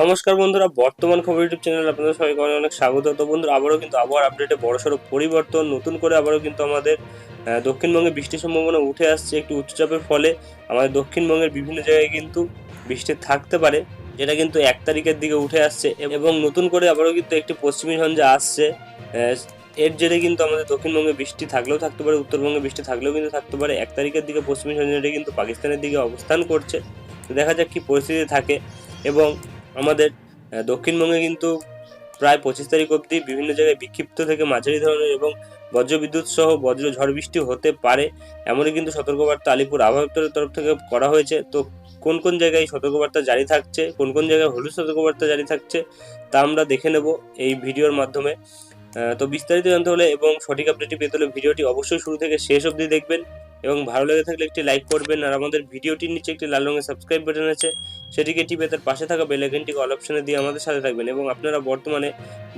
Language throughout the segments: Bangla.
নমস্কার বন্ধুরা, বর্তমান খবর ইউটিউব চ্যানেল আপনাদের সবাইকে অনেক অনেক স্বাগত। তো বন্ধুরা, আবারও কিন্তু আবহাওয়ার আপডেটে বড়সড় পরিবর্তন, নতুন করে আবারও কিন্তু আমাদের দক্ষিণবঙ্গে বৃষ্টির সম্ভাবনা উঠে আসছে একটি উচ্চচাপের ফলে। আমাদের দক্ষিণবঙ্গের বিভিন্ন জায়গায় কিন্তু বৃষ্টি থাকতে পারে, যেটা কিন্তু এক তারিখের দিকে উঠে আসছে এবং নতুন করে আবারও কিন্তু একটি পশ্চিমী ঝঞ্ঝা আসছে। এর জেরে কিন্তু আমাদের দক্ষিণবঙ্গে বৃষ্টি থাকলেও থাকতে পারে, উত্তরবঙ্গে বৃষ্টি থাকলেও কিন্তু থাকতে পারে। এক তারিখের দিকে পশ্চিমী ঝঞ্ঝাটি কিন্তু পাকিস্তানের দিকে অবস্থান করছে। দেখা যাক কি পরিস্থিতি থাকে। এবং আমাদের দক্ষিণবঙ্গে কিন্তু প্রায় পঁচিশ তারিখ অবধি বিভিন্ন জায়গায় বিক্ষিপ্ত থেকে মাঝারি ধরনের এবং বজ্রবিদ্যুৎ সহ বজ্র ঝড় বৃষ্টি হতে পারে। এমনই কিন্তু সতর্কবার্তা আলিপুর আবহাওয়া দপ্তরের তরফ থেকে করা হয়েছে। তো কোন কোন জায়গায় সতর্কবার্তা জারি থাকছে, কোন কোন জায়গায় হলুদ সতর্কবার্তা জারি থাকছে, তা আমরা দেখে নেব এই ভিডিওর মাধ্যমে। তো বিস্তারিত জানতে হলে এবং সঠিক আপডেটটি পেতে হলে ভিডিওটি অবশ্যই শুরু থেকে শেষ অবধি দেখবেন। এবং ভালো লেগে থাকলে একটি লাইক করবেন। আর আমাদের ভিডিওটির নিচে একটি লাল রঙের সাবস্ক্রাইব বাটন আছে। সেটিকে টিপে তার পাশে থাকা বেল আইকনটিকে অল অপশনে দিয়ে আমাদের সাথে থাকবেন। এবং আপনারা বর্তমানে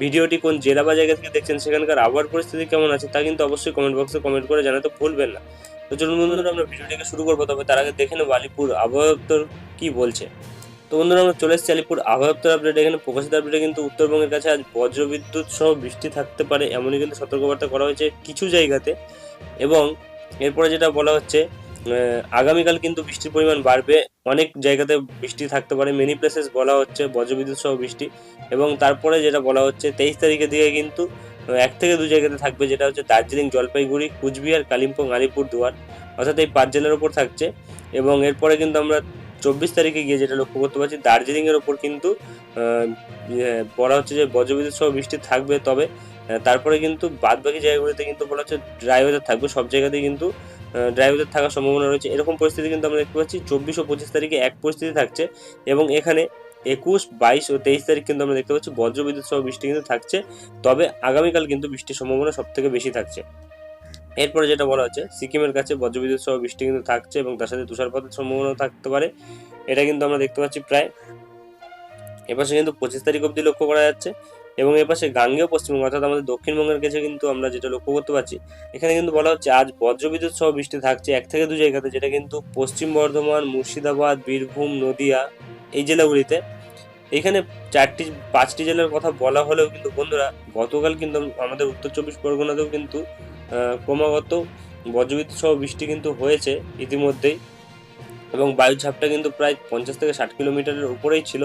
ভিডিওটি কোন জেলা বা জায়গা থেকে দেখছেন, সেখানকার আবহাওয়ার পরিস্থিতি কেমন আছে, তা কিন্তু অবশ্যই কমেন্ট বক্সে কমেন্ট করে জানাতে ভুলবেন না। তো চলুন বন্ধুরা, আমরা ভিডিওটিকে শুরু করব। তবে তার আগে দেখে নেব আলিপুর আবহাওয়া দপ্তর কি বলছে। তো বন্ধুরা, আমরা চলে এসেছি আলিপুর আবহাওয়া দপ্তর আপডেট এখানে প্রকাশিত আপডেটে কিন্তু উত্তরবঙ্গের কাছে আজ বজ্রবিদ্যুৎ সহ বৃষ্টি থাকতে পারে, এমনই কিন্তু সতর্কবার্তা করা হয়েছে কিছু জায়গাতে। এবং এরপরে যেটা বলা হচ্ছে আগামীকাল কিন্তু বৃষ্টির পরিমাণ বাড়বে। অনেক জায়গাতে বৃষ্টি থাকতে পারে। মেনি প্লেসেস বলা হচ্ছে বজ্রবিদ্যুৎ সহ বৃষ্টি। এবং তারপরে যেটা বলা হচ্ছে তেইশ তারিখের দিকে কিন্তু এক থেকে দু জায়গাতে থাকবে যেটা হচ্ছে দার্জিলিং জলপাইগুড়ি কুচবিহার কালিম্পং আলিপুর দুয়ার। অর্থাৎ এই পাঁচ জেলার ওপর থাকছে। এবং এরপরে কিন্তু আমরা চব্বিশ তারিখে গিয়ে যেটা লক্ষ্য করতে পারছি দার্জিলিংয়ের ওপর কিন্তু ইয়ে, বলা হচ্ছে যে বজ্রবিদ্যুৎ সহ বৃষ্টি থাকবে। তবে তারপরে কিন্তু বাদ বাকি জায়গাগুলিতে কিন্তু বলা হচ্ছে ড্রাই ওয়েদার থাকবে। সব জায়গাতেই কিন্তু ড্রাই ওয়েদার থাকার সম্ভাবনা রয়েছে। এরকম পরিস্থিতি কিন্তু আমরা দেখতে পাচ্ছি। চব্বিশ ও পঁচিশ তারিখে এক পরিস্থিতি থাকছে এবং এখানে একুশ, বাইশ ও তেইশ তারিখ কিন্তু আমরা দেখতে পাচ্ছি বজ্রবিদ্যুৎ সহ বৃষ্টি কিন্তু থাকছে। তবে আগামীকাল কিন্তু বৃষ্টির সম্ভাবনা সব থেকে বেশি থাকছে। এরপরে যেটা বলা হচ্ছে, সিকিমের কাছে বজ্রবিদ্যুৎ সহ বৃষ্টি কিন্তু থাকছে এবং তার সাথে তুষারপাতের সম্ভাবনা থাকতে পারে। এটা কিন্তু আমরা দেখতে পাচ্ছি প্রায়। এপাশে কিন্তু পঁচিশ তারিখ অবধি লক্ষ্য করা যাচ্ছে। এবং এর পাশে গাঙ্গেয় পশ্চিমবঙ্গ, অর্থাৎ আমাদের দক্ষিণবঙ্গের কাছে কিন্তু আমরা যেটা লক্ষ্য করতে পারছি, এখানে কিন্তু বলা হচ্ছে আজ বজ্রবিদ্যুৎ সহ বৃষ্টি থাকছে এক থেকে দু জায়গাতে, যেটা কিন্তু পশ্চিম বর্ধমান, মুর্শিদাবাদ, বীরভূম, নদিয়া এই জেলাগুলিতে। এখানে চারটি, পাঁচটি জেলার কথা বলা হলেও কিন্তু বন্ধুরা, গতকাল কিন্তু আমাদের উত্তর চব্বিশ পরগনাতেও কিন্তু ক্রমাগত বজ্রবিদ্যুৎ সহ বৃষ্টি কিন্তু হয়েছে ইতিমধ্যেই এবং বায়ুচাপটা কিন্তু প্রায় পঞ্চাশ থেকে ষাট কিলোমিটারের উপরেই ছিল।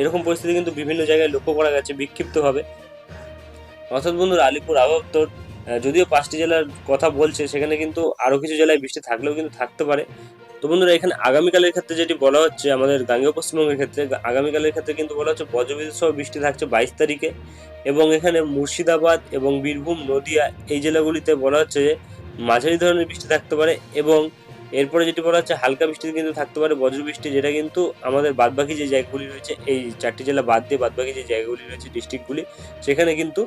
এরকম পরিস্থিতি কিন্তু বিভিন্ন জায়গায় লক্ষ্য করা গেছে বিক্ষিপ্তভাবে। অর্থাৎ বন্ধুরা, আলিপুর আবহাওয়া যদিও পাঁচটি জেলার কথা বলছে, সেখানে কিন্তু আরও কিছু জেলায় বৃষ্টি থাকলেও কিন্তু থাকতে পারে। তো বন্ধুরা, এখানে আগামীকালের ক্ষেত্রে যেটি বলা হচ্ছে, আমাদের গাঙ্গেয় পশ্চিমবঙ্গের ক্ষেত্রে, আগামীকালের ক্ষেত্রে কিন্তু বলা হচ্ছে বজ্রবিদ্যুৎ সহ বৃষ্টি থাকছে বাইশ তারিখে। এবং এখানে মুর্শিদাবাদ এবং বীরভূম, নদিয়া এই জেলাগুলিতে বলা হচ্ছে যে মাঝারি ধরনের বৃষ্টি থাকতে পারে এবং এরপরে যেটি বলা হচ্ছে, হালকা বৃষ্টি কিন্তু থাকতে পারে বজ্র বৃষ্টি, যেটা কিন্তু আমাদের বাদবাকি যে জায়গাগুলি রয়েছে, এই চারটি জেলা বাদ দিয়ে বাদবাকি যে জায়গাগুলি রয়েছে ডিস্ট্রিক্টগুলি সেখানে কিন্তু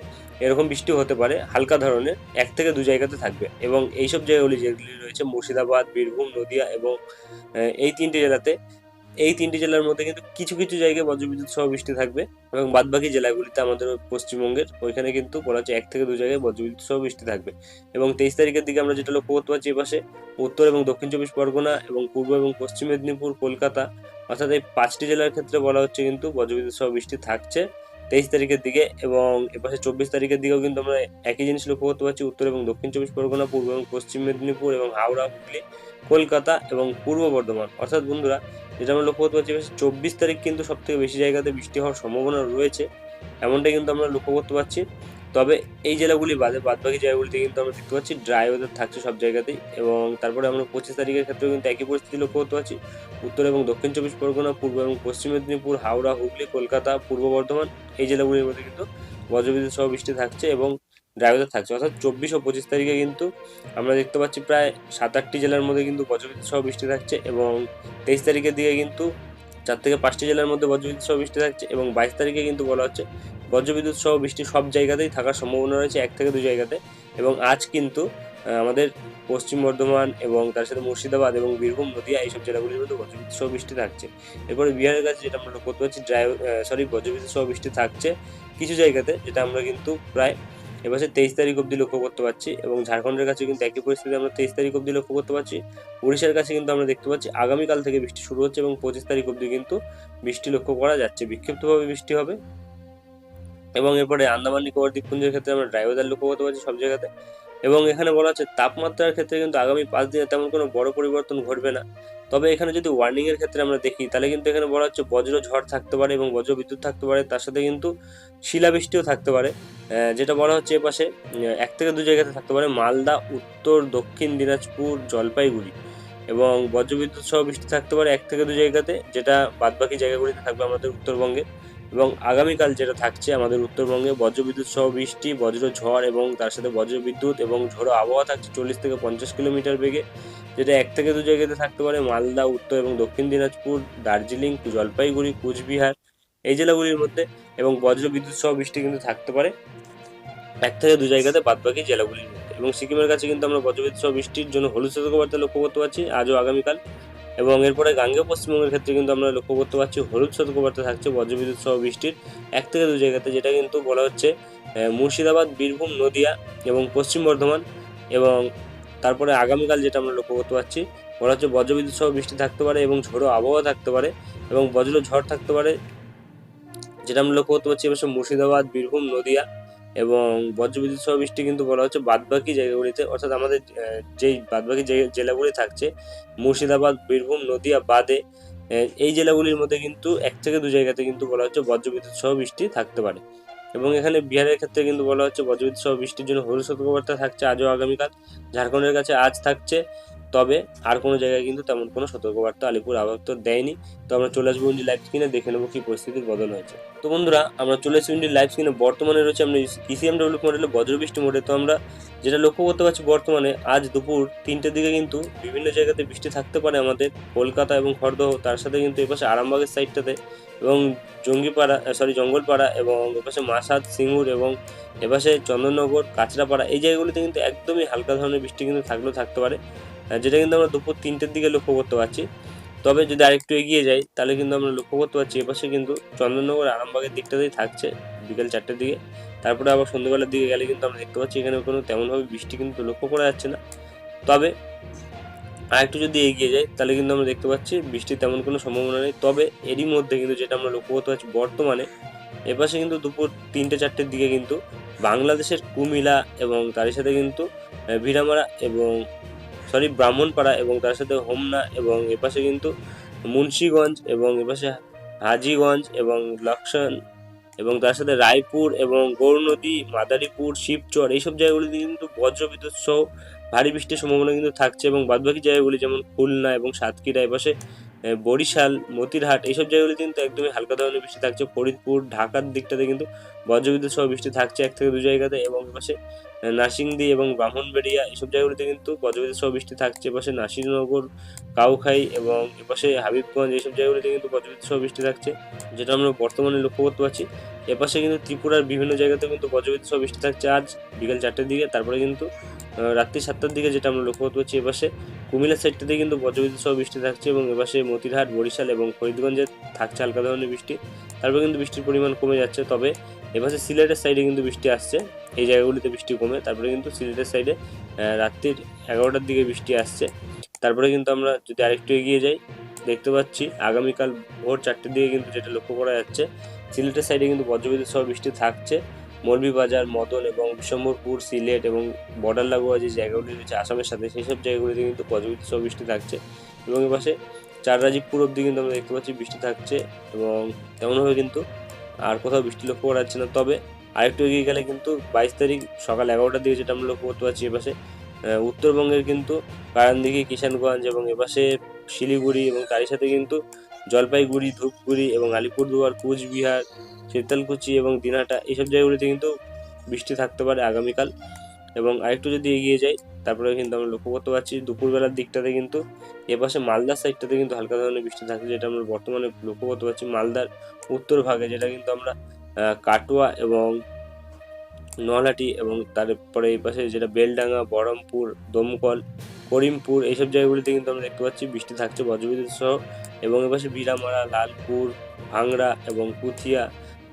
এরকম বৃষ্টি হতে পারে হালকা ধরনের, এক থেকে দু জায়গাতে থাকবে। এবং এইসব জায়গাগুলি যেগুলি রয়েছে, মুর্শিদাবাদ, বীরভূম, নদিয়া এবং এই তিনটি জেলাতে এই তিনটি জেলার মধ্যে কিন্তু কিছু কিছু জায়গায় বজ্রবিদ্যুৎ সহ বৃষ্টি থাকবে এবং বাদবাকি জেলাগুলিতে আমাদের পশ্চিমবঙ্গের ওইখানে কিন্তু বলা হচ্ছে এক থেকে দু জায়গায় বজ্রবিদ্যুৎ সহ বৃষ্টি থাকবে। এবং তেইশ তারিখের দিকে আমরা যেটা লক্ষ্য করতে পারছি এপাশে উত্তর এবং দক্ষিণ চব্বিশ পরগনা এবং পূর্ব এবং পশ্চিম মেদিনীপুর, কলকাতা অর্থাৎ এই পাঁচটি জেলার ক্ষেত্রে বলা হচ্ছে কিন্তু বজ্রবিদ্যুৎ সহ বৃষ্টি থাকছে তেইশ তারিখের দিকে এবং এপাশে চব্বিশ তারিখের দিকেও কিন্তু আমরা একই জিনিস লক্ষ্য করতে পারছি উত্তর এবং দক্ষিণ চব্বিশ পরগনা, পূর্ব এবং পশ্চিম মেদিনীপুর এবং হাওড়া, হুগলি কলকাতা এবং পূর্ব বর্ধমান। অর্থাৎ বন্ধুরা, যেটা আমরা লক্ষ্য করতে পারছি চব্বিশ তারিখ কিন্তু সব থেকে বেশি জায়গাতে বৃষ্টি হওয়ার সম্ভাবনা রয়েছে। এমনটাই কিন্তু আমরা লক্ষ্য করতে পারছি। তবে এই জেলাগুলি বাদে বাদবাকি জায়গাগুলিতে কিন্তু আমরা দেখতে পাচ্ছি ড্রাই ওয়েদার থাকছে সব জায়গাতেই এবং তারপরে আমরা পঁচিশ তারিখের ক্ষেত্রেও কিন্তু একই পরিস্থিতি লক্ষ্য করতে পারছি। উত্তর এবং দক্ষিণ চব্বিশ পরগনা, পূর্ব এবং পশ্চিম মেদিনীপুর, হাওড়া, হুগলি, কলকাতা, পূর্ব বর্ধমান এই জেলাগুলির মধ্যে কিন্তু বজ্রবিদ্যুৎ সহ বৃষ্টি থাকছে এবং ড্রাই ওয়েদার থাকছে। অর্থাৎ চব্বিশ ও পঁচিশ তারিখে কিন্তু আমরা দেখতে পাচ্ছি প্রায় সাত আটটি জেলার মধ্যে কিন্তু বজ্রবিদ্যুৎ সহ বৃষ্টি থাকছে এবং তেইশ তারিখের দিকে কিন্তু চার থেকে পাঁচটি জেলার মধ্যে বজ্রবিদ্যুৎ সহ বৃষ্টি থাকছে এবং বাইশ তারিখে কিন্তু বলা হচ্ছে বজ্রবিদ্যুৎ সহ বৃষ্টি সব জায়গাতেই থাকার সম্ভাবনা রয়েছে, এক থেকে দু জায়গাতে। এবং আজ কিন্তু আমাদের পশ্চিম বর্ধমান এবং তার সাথে মুর্শিদাবাদ এবং বীরভূম, নদিয়া এইসব জেলাগুলির মধ্যে বজ্রবিদ্যুৎ সহ বৃষ্টি থাকছে। এরপরে বিহারের কাছে যেটা আমরা লক্ষ্য করতে পারছি ড্রাই সরি বজ্রবিদ্যুৎ সহ বৃষ্টি থাকছে কিছু জায়গাতে, যেটা আমরা কিন্তু প্রায় এপাশে তেইশ তারিখ অবধি লক্ষ্য করতে পারছি এবং ঝাড়খণ্ডের কাছে কিন্তু একই পরিস্থিতি আমরা তেইশ তারিখ অবধি লক্ষ্য করতে পারছি। উড়িষ্যার কাছে কিন্তু আমরা দেখতে পাচ্ছি আগামীকাল থেকে বৃষ্টি শুরু হচ্ছে এবং পঁচিশ তারিখ অবধি কিন্তু বৃষ্টি লক্ষ্য করা যাচ্ছে। বিক্ষিপ্তভাবে বৃষ্টি হবে। এবং এরপরে আন্দামান নিকোবর দ্বীপপুঞ্জের ক্ষেত্রে আমরা ড্রাই ওয়েদার লক্ষ্য করতে পারছি সব জায়গাতে। এবং এখানে বলা হচ্ছে তাপমাত্রার ক্ষেত্রে কিন্তু আগামী পাঁচ দিনে তেমন কোনো বড় পরিবর্তন ঘটবে না। তবে এখানে যদি ওয়ার্নিং এর ক্ষেত্রে আমরা দেখি তাহলে কিন্তু এখানে বলা হচ্ছে বজ্র ঝড় থাকতে পারে এবং বজ্র বিদ্যুৎ থাকতে পারে তার সাথে কিন্তু শিলাবৃষ্টিও থাকতে পারে। যেটা বলা হচ্ছে এপাশে আহ, এক থেকে দু জায়গাতে থাকতে পারে মালদা উত্তর দক্ষিণ দিনাজপুর জলপাইগুড়ি। এবং বজ্রবিদ্যুৎ সহ বৃষ্টি থাকতে পারে এক থেকে দু জায়গাতে যেটা বাদবাকি জায়গাগুলিতে থাকবে আমাদের উত্তরবঙ্গে। এবং আগামীকাল যেটা থাকছে আমাদের উত্তরবঙ্গে বজ্রবিদ্যুৎ সহ বৃষ্টি, বজ্র ঝড় এবং তার সাথে বজ্রবিদ্যুৎ এবং ঝোড়ো আবহাওয়া থাকছে চল্লিশ থেকে পঞ্চাশ কিলোমিটার বেগে, যেটা এক থেকে দু জায়গাতে থাকতে পারে। মালদা, উত্তর এবং দক্ষিণ দিনাজপুর, দার্জিলিং, জলপাইগুড়ি, কুচবিহার এই জেলাগুলির মধ্যে এবং বজ্রবিদ্যুৎ সহ বৃষ্টি কিন্তু থাকতে পারে এক থেকে দু জায়গাতে বাদবাকি জেলাগুলির মধ্যে। এবং সিকিমের কাছে কিন্তু আমরা বজ্রবিদ্যুৎ সহ বৃষ্টির জন্য হলুদ সতর্কবার্তা লক্ষ্য করতে পারছি। আজও আগামীকাল এবং এরপরে গাঙ্গেয় পশ্চিমবঙ্গের ক্ষেত্রে কিন্তু আমরা লক্ষ্য করতে পারছি, হলুদ সতর্কবার্তা থাকছে বজ্রবিদ্যুৎ সহ বৃষ্টির এক থেকে দু জায়গাতে, যেটা কিন্তু বলা হচ্ছে মুর্শিদাবাদ, বীরভূম, নদিয়া এবং পশ্চিম বর্ধমান এবং তারপরে আগামীকাল যেটা আমরা লক্ষ্য করতে পারছি, বলা হচ্ছে বজ্রবিদ্যুৎ সহ বৃষ্টি থাকতে পারে এবং ঝোড়ো আবহাওয়া থাকতে পারে এবং বজ্র ঝড় থাকতে পারে, যেটা আমরা লক্ষ্য করতে পারছি এবছর মুর্শিদাবাদ, বীরভূম, নদিয়া এবং বজ্রবিদ্যুৎ সহ বৃষ্টি কিন্তু বলা হচ্ছে বাদবাকি জায়গাগুলিতে। অর্থাৎ আমাদের যেই বাদবাকি জেলাগুলি থাকছে, মুর্শিদাবাদ, বীরভূম, নদিয়া, বাদে এই জেলাগুলির মধ্যে কিন্তু এক থেকে দু জায়গাতে কিন্তু বলা হচ্ছে বজ্রবিদ্যুৎ সহ বৃষ্টি থাকতে পারে। এবং এখানে বিহারের ক্ষেত্রে কিন্তু বলা হচ্ছে বজ্রবিদ্যুৎ সহ বৃষ্টির জন্য হলুদ সতর্কবার্তা থাকছে আজও আগামীকাল। ঝাড়খণ্ডের কাছে আজ থাকছে তবে আর কোনো জায়গায় কিন্তু তেমন কোনো সতর্কবার্তা আলিপুর আবহাওয়া দেয়নি। তো আমরা চলে আসব ইন্ডি লাইভ স্ক্রিনে, দেখে নেব কি পরিস্থিতির বদল হয়েছে। তো বন্ধুরা, আমরা চলে এসেছি ইন্ডি লাইভ স্ক্রিনে। বর্তমানে রয়েছে আমরা ইসিএমডব্লিউ মডেলে বজ্রবৃষ্টি মোডে তো আমরা যেটা লক্ষ্য করতে পারছি বর্তমানে, আজ দুপুর তিনটের দিকে কিন্তু বিভিন্ন জায়গাতে বৃষ্টি থাকতে পারে আমাদের। কলকাতা এবং খড়দহ, তার সাথে কিন্তু এপাশে আরামবাগের সাইডটাতে এবং জঙ্গিপাড়া সরি জঙ্গলপাড়া এবং এপাশে মাসাদ, সিঙ্গুর এবং এপাশে চন্দননগর, কাঁচরাপাড়া, এই জায়গাগুলিতে কিন্তু একদমই হালকা ধরনের বৃষ্টি কিন্তু থাকলেও থাকতে পারে। যেটা কিন্তু আমরা দুপুর তিনটের দিকে লক্ষ্য করতে পারছি। তবে যদি আরেকটু এগিয়ে যাই, তাহলে কিন্তু আমরা লক্ষ্য করতে পারছি এপাশে কিন্তু চন্দননগর আরামবাগের দিকটাতেই থাকছে বিকেল চারটের দিকে। তারপরে আবার সন্ধ্যেবেলার দিকে গেলে কিন্তু আমরা দেখতে পাচ্ছি এখানে কোনো তেমনভাবে বৃষ্টি কিন্তু লক্ষ্য করা যাচ্ছে না। তবে আরেকটু যদি এগিয়ে যাই, তাহলে কিন্তু আমরা দেখতে পাচ্ছি বৃষ্টির তেমন কোনো সম্ভাবনা নেই। তবে এরই মধ্যে কিন্তু যেটা আমরা লক্ষ্য করতে পারছি বর্তমানে, এপাশে কিন্তু দুপুর তিনটে চারটের দিকে কিন্তু বাংলাদেশের কুমিলা এবং তার সাথে কিন্তু ভিড়ামারা এবং সরি, ব্রাহ্মণপাড়া এবং তার সাথে হোমনা এবং এপাশে কিন্তু মুন্সীগঞ্জ এবং এপাশে হাজিগঞ্জ এবং লক্ষণ এবং তার সাথে রায়পুর এবং গৌরনদী মাদারীপুর, শিবচর এইসব জায়গাগুলিতে কিন্তু বজ্রবিদ্যুৎ সহ ভারী বৃষ্টির সম্ভাবনা কিন্তু থাকছে এবং বাদবাকি জায়গাগুলি যেমন খুলনা এবং সাতক্ষীরা এপাশে বরিশাল মতিরহাট এইসব জায়গাগুলিতে কিন্তু একদমই হালকা ধরনের বৃষ্টি থাকছে। ফরিদপুর ঢাকার দিকটাতে কিন্তু বজ্রবিদ্যুৎ সহ বৃষ্টি থাকছে এক থেকে দু জায়গাতে এবং আহ, নাসিংদী এবং ব্রাহ্মণবেড়িয়া এইসব জায়গাগুলিতে কিন্তু বজ্রবিদ্যুৎ সহ বৃষ্টি থাকছে। এপাশে নাসিরনগর কাউখাই এবং এপাশে হাবিবগঞ্জ এইসব জায়গাগুলিতে কিন্তু বজ্রবিদ্যুৎ সহ বৃষ্টি থাকছে যেটা আমরা বর্তমানে লক্ষ্য করতে পারছি। এপাশে কিন্তু ত্রিপুরার বিভিন্ন জায়গাতে কিন্তু বজ্রবিদ্যুৎ সহ বৃষ্টি থাকছে। আজ বিকেল চারটের দিকে তারপরে কিন্তু রাত্রি সাতটার দিকে যেটা আমরা লক্ষ্য করতে পারছি এপাশে কুমিল্লা সাইডটাতে কিন্তু বজ্রবিদ্যুৎ সহ বৃষ্টি থাকছে এবং এপাশে মতিরহাট, বরিশাল এবং ফরিদগঞ্জে থাকছে হালকা ধরনের বৃষ্টি। তারপরে কিন্তু বৃষ্টির পরিমাণ কমে যাচ্ছে, তবে এপাশে সিলেটের সাইডে কিন্তু বৃষ্টি আসছে। এই জায়গাগুলিতে বৃষ্টি কমে, তারপরে কিন্তু সিলেটের সাইডে রাত্রির এগারোটার দিকে বৃষ্টি আসছে। তারপরে কিন্তু আমরা যদি আরেকটু এগিয়ে যাই, দেখতে পাচ্ছি আগামীকাল ভোর চারটের দিকে কিন্তু যেটা লক্ষ্য করা যাচ্ছে, সিলেটের সাইডে কিন্তু বজ্রবিদ্যুৎ সহ বৃষ্টি থাকছে। মৌলভীবাজার, মদন এবং বিশ্বম্বরপুর সিলেট এবং বর্ডার লাগোয়া যে জায়গাগুলি রয়েছে আসামের সাথে, সেই সব জায়গাগুলিতে কিন্তু বজ্রবিদ্যুৎ সব বৃষ্টি থাকছে। এবং এ পাশে চার রাজীবপুর অব্দি কিন্তু আমরা দেখতে পাচ্ছি বৃষ্টি থাকছে এবং তেমনভাবে কিন্তু আর কোথাও বৃষ্টি লক্ষ্য করা যাচ্ছে না। তবে আরেকটু এগিয়ে গেলে কিন্তু বাইশ তারিখ সকাল এগারোটার দিকে যেটা আমরা লক্ষ্য করতে পারছি এপাশে উত্তরবঙ্গের কিন্তু কারানদিঘি কিষানগঞ্জ এবং এপাশে শিলিগুড়ি এবং তারই সাথে কিন্তু জলপাইগুড়ি, ধূপগুড়ি এবং আলিপুরদুয়ার, কুচবিহার শীতলকুচি এবং দিনাটা এইসব জায়গাগুলিতে কিন্তু বৃষ্টি থাকতে পারে আগামীকাল। এবং আরেকটু যদি এগিয়ে যাই তারপরে কিন্তু আমরা লক্ষ্য করতে পারছি দুপুরবেলার দিকটাতে কিন্তু এপাশে মালদার সাইডটাতে কিন্তু হালকা ধরনের বৃষ্টি থাকছে, যেটা আমরা বর্তমানে লক্ষ্য করতে পারছি মালদার উত্তর ভাগে, যেটা কিন্তু আমরা কাটোয়া এবং নলহাটি এবং তারপরে এই পাশে যেটা বেলডাঙ্গা, বহরমপুর, দমকল, করিমপুর এইসব জায়গাগুলিতে কিন্তু আমরা দেখতে পাচ্ছি বৃষ্টি থাকছে বজ্রবিদ্যুৎ সহ। এবং এপাশে ভিড়ামারা লালপুর, ভাংড়া এবং পুথিয়া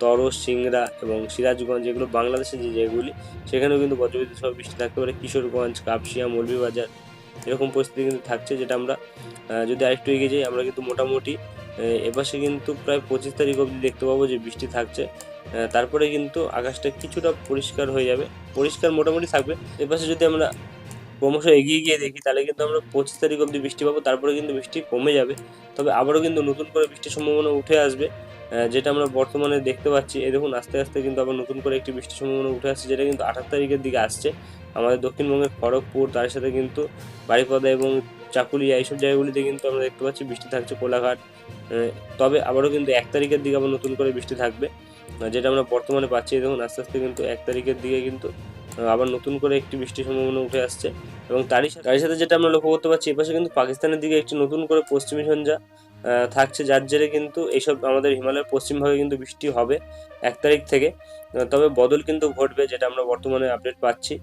তরস, সিংড়া এবং সিরাজগঞ্জ, এগুলো বাংলাদেশের যে জায়গাগুলি, সেখানেও কিন্তু বজ্রবিদ্যুৎ সহ বৃষ্টি থাকতে পারে। কিশোরগঞ্জ, কাপসিয়া, মৌলভীবাজার, এরকম পরিস্থিতি কিন্তু থাকছে যেটা আমরা যদি আরেকটু এগিয়ে যাই, আমরা কিন্তু মোটামুটি এপাশে কিন্তু প্রায় পঁচিশ তারিখ অবধি দেখতে পাবো যে বৃষ্টি থাকছে। তারপরে কিন্তু আকাশটা কিছুটা পরিষ্কার হয়ে যাবে। পরিষ্কার মোটামুটি থাকবে। এপাশে যদি আমরা ক্রমশ এগিয়ে গিয়ে দেখি, তাহলে কিন্তু আমরা পঁচিশ তারিখ অবধি বৃষ্টি পাবো, তারপরে কিন্তু বৃষ্টি কমে যাবে। তবে আবারও কিন্তু নতুন করে বৃষ্টির সম্ভাবনা উঠে আসবে যেটা আমরা বর্তমানে দেখতে পাচ্ছি। এই দেখুন, আস্তে আস্তে কিন্তু আবার নতুন করে একটি বৃষ্টির সম্ভাবনা উঠে আসছে, যেটা কিন্তু আঠাশ তারিখের দিকে আসছে। আমাদের দক্ষিণবঙ্গের খড়গপুর, তার সাথে কিন্তু বাড়িপদা এবং চাকুলিয়া, এইসব জায়গাগুলিতে কিন্তু আমরা দেখতে পাচ্ছি বৃষ্টি থাকছে, কোলাঘাট তবে আবারও কিন্তু এক তারিখের দিকে আবার নতুন করে বৃষ্টি থাকবে যেটা আমরা বর্তমানে পাচ্ছি। দেখুন, আস্তে আস্তে কিন্তু এক তারিখের দিকে কিন্তু আবার নতুন করে একটি বৃষ্টির সম্ভাবনা উঠে আসছে। এবং তারই তারই সাথে যেটা আমরা লক্ষ্য করতে পারছি এপাশে কিন্তু পাকিস্তানের দিকে একটি নতুন করে পশ্চিমী আহ, থাকছে যার জেরে কিন্তু এইসব আমাদের হিমালয়ের পশ্চিম ভাগে কিন্তু বৃষ্টি হবে এক তারিখ থেকে। তবে বদল কিন্তু ঘটবে যেটা আমরা বর্তমানে আপডেট পাচ্ছি।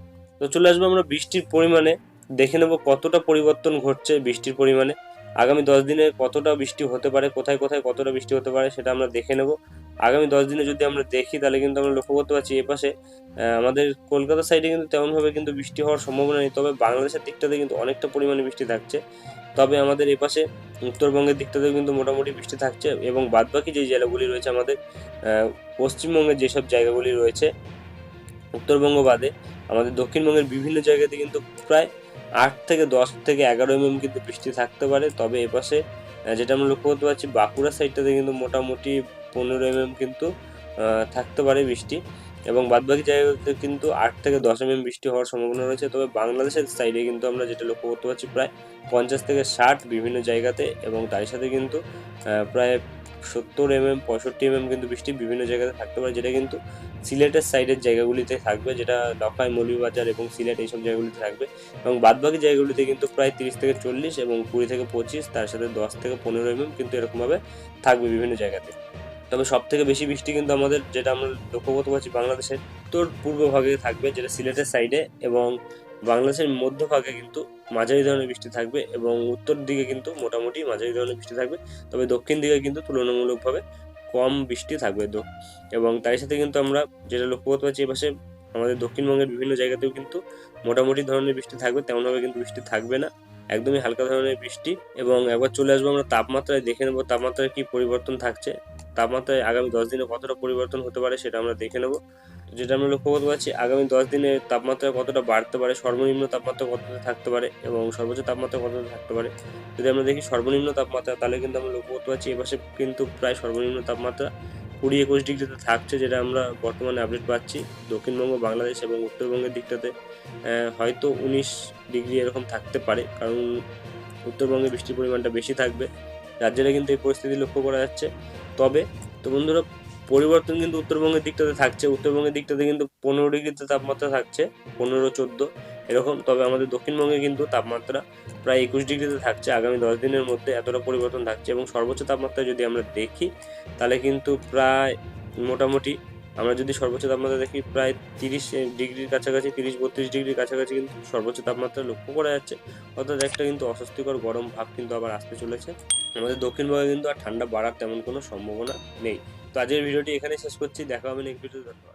তো চলে আসব আমরা বৃষ্টির পরিমাণে। দেখে নেব কতটা পরিবর্তন ঘটছে বৃষ্টির পরিমাণে। আগামী দশ দিনে কতটা বৃষ্টি হতে পারে কোথায় কোথায় কতটা বৃষ্টি হতে পারে সেটা আমরা দেখে নেব। আগামী দশ দিনে যদি আমরা দেখি তাহলে কিন্তু আমরা লক্ষ্য করতে পারছি এপাশে আহ, আমাদের কলকাতা সাইডে কিন্তু তেমনভাবে কিন্তু বৃষ্টি হওয়ার সম্ভাবনা নেই। তবে বাংলাদেশের দিকটাতে কিন্তু অনেকটা পরিমাণে বৃষ্টি থাকছে। তবে আমাদের এপাশে উত্তরবঙ্গের দিকটাতেও কিন্তু মোটামুটি বৃষ্টি থাকছে এবং বাদবাকি যে জেলাগুলি রয়েছে আমাদের পশ্চিমবঙ্গের যেসব জায়গাগুলি রয়েছে উত্তরবঙ্গ বাদে আমাদের দক্ষিণবঙ্গের বিভিন্ন জায়গাতে কিন্তু প্রায় আট থেকে দশ থেকে এগারো এমএম কিন্তু বৃষ্টি থাকতে পারে। তবে এপাশে যেটা আমরা লক্ষ্য করতে পারছি, বাঁকুড়া সাইডটাতে কিন্তু মোটামুটি পনেরো এমএম কিন্তু থাকতে পারে বৃষ্টি। এবং বাদবাকি জায়গাতে কিন্তু আট থেকে দশ এমএম বৃষ্টি হওয়ার সম্ভাবনা রয়েছে। তবে বাংলাদেশের সাইডে কিন্তু আমরা যেটা লক্ষ্য করতে পারছি, প্রায় পঞ্চাশ থেকে ষাট বিভিন্ন জায়গাতে এবং তার সাথে কিন্তু প্রায় সত্তর এমএম পঁয়ষট্টি এমএম কিন্তু বৃষ্টি বিভিন্ন জায়গাতে থাকতে পারে, যেটা কিন্তু সিলেটের সাইডের জায়গাগুলিতে থাকবে, যেটা লখাই মৌলভীবাজার এবং সিলেট এইসব জায়গাগুলিতে থাকবে। এবং বাদবাকি জায়গাগুলিতে কিন্তু প্রায় তিরিশ থেকে চল্লিশ এবং কুড়ি থেকে পঁচিশ, তার সাথে দশ থেকে পনেরো এমএম কিন্তু এরকমভাবে থাকবে বিভিন্ন জায়গাতে। তবে সব থেকে বেশি বৃষ্টি কিন্তু আমাদের, যেটা আমরা লক্ষ্য করতে পারছি, বাংলাদেশের উত্তর পূর্ব ভাগে থাকবে, যেটা সিলেটের সাইডে এবং বাংলাদেশের মধ্যভাগে কিন্তু মাঝারি ধরনের বৃষ্টি থাকবে এবং উত্তর দিকে কিন্তু মোটামুটি মাঝারি ধরনের বৃষ্টি থাকবে। তবে দক্ষিণ দিকে কিন্তু তুলনামূলকভাবে কম বৃষ্টি থাকবে তো এবং তার সাথে কিন্তু আমরা যেটা লক্ষ্য করতে পারছি এপাশে আমাদের দক্ষিণবঙ্গের বিভিন্ন জায়গাতেও কিন্তু মোটামুটি ধরনের বৃষ্টি থাকবে, তেমনভাবে কিন্তু বৃষ্টি থাকবে না। একদমই হালকা ধরনের বৃষ্টি এবং একবার চলে আসব আমরা তাপমাত্রায়, দেখে নেব তাপমাত্রায় কি পরিবর্তন থাকছে। তাপমাত্রায় আগামী দশ দিনে কতটা পরিবর্তন হতে পারে সেটা আমরা দেখে নেব। যেটা আমরা লক্ষ্য করতে পারছি, আগামী দশ দিনে তাপমাত্রা কতটা বাড়তে পারে, সর্বনিম্ন তাপমাত্রা কতটা থাকতে পারে এবং সর্বোচ্চ তাপমাত্রা কতটা থাকতে পারে, যদি আমরা দেখি সর্বনিম্ন তাপমাত্রা, তাহলে কিন্তু আমরা লক্ষ্য করতে পারছি এপাশে কিন্তু প্রায় সর্বনিম্ন তাপমাত্রা কুড়ি একুশ ডিগ্রিতে থাকছে, যেটা আমরা বর্তমানে আপডেট পাচ্ছি দক্ষিণবঙ্গ, বাংলাদেশ এবং উত্তরবঙ্গের দিকটাতে। হয়তো উনিশ ডিগ্রি এরকম থাকতে পারে, কারণ উত্তরবঙ্গে বৃষ্টির পরিমাণটা বেশি থাকবে, যার কিন্তু এই পরিস্থিতি লক্ষ্য করা যাচ্ছে। তবে তো বন্ধুরা, পরিবর্তন কিন্তু উত্তরবঙ্গের দিকটাতে থাকছে। উত্তরবঙ্গের দিকটাতে কিন্তু পনেরো ডিগ্রিতে তাপমাত্রা থাকছে, পনেরো, চোদ্দ, এরকম। তবে আমাদের দক্ষিণবঙ্গে কিন্তু তাপমাত্রা প্রায় একুশ ডিগ্রিতে থাকছে, আগামী দশ দিনের মধ্যে এতটা পরিবর্তন থাকছে। এবং সর্বোচ্চ তাপমাত্রা যদি আমরা দেখি, তাহলে কিন্তু প্রায় মোটামুটি আমরা যদি সর্বোচ্চ তাপমাত্রা দেখি প্রায় তিরিশ ডিগ্রির কাছাকাছি, তিরিশ, বত্রিশ ডিগ্রির কাছাকাছি কিন্তু সর্বোচ্চ তাপমাত্রা লক্ষ্য করা যাচ্ছে। অর্থাৎ একটা কিন্তু অস্বস্তিকর গরম ভাব কিন্তু আবার আসতে চলেছে। আমাদের দক্ষিণবঙ্গে কিন্তু আর ঠান্ডা বাড়ার তেমন কোনো সম্ভাবনা নেই। তো আজকের ভিডিওটি এখানে শেষ করছি। দেখা হবে নেক্সট ভিডিওতে ধন্যবাদ।